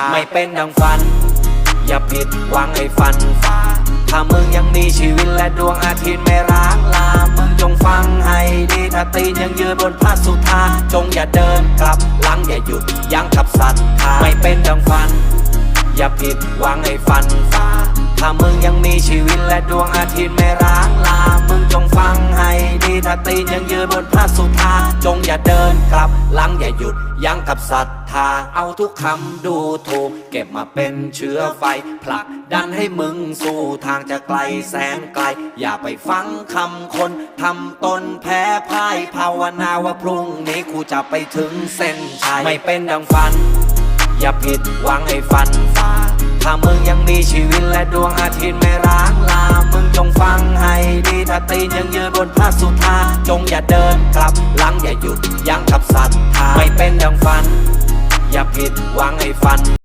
า ไม่เป็นดังฝัน อย่าผิดหวังให้ฝันฟ้าถ้ามึงยังมีชีวิตและดวงอาทิตย์ไม่ร้างลา มึงจงฟังให้ดีถ้าตีนยังยืนบนพระสุธา จงอย่าเดินกลับหลังอย่าหยุดยั้งกับศรัทธาไม่เป็นดังฝัน อย่าผิดหวังให้ฝันฟ้าถ้ามึงยังมีชีวิตและดวงอาทิตย์ไม่ร้างลา มึงจงฟังให้ ตีนยังยืนบนพระสุธาจงอย่าเดินกลับหลังอย่าหยุดยั้งกับศรัทธา เอาทุกคำดูถูก เก็บมาเป็นเชื้อไฟผลักดันให้มึงสู่ทางจะไกลแสนไกล อย่าไปฟังคำคนทำตนแพ้พ่ายภาวนาว่าพรุ่งนี้กูจะไปถึงเส้นชัยไม่เป็นดังฝัน อย่าผิดหวังให้ฝันฟ้าถ้ามึงยังมีชีวิตและดวงอาทิตย์ไม่ร้ ดีถ้าตีนยังยืนบนพระสุธาจงอย่าเดินกลับหลังอย่าหยุดยั้งกับศรัทธาไม่เป็นดังฝัน อย่าผิดหวังให้ฝัน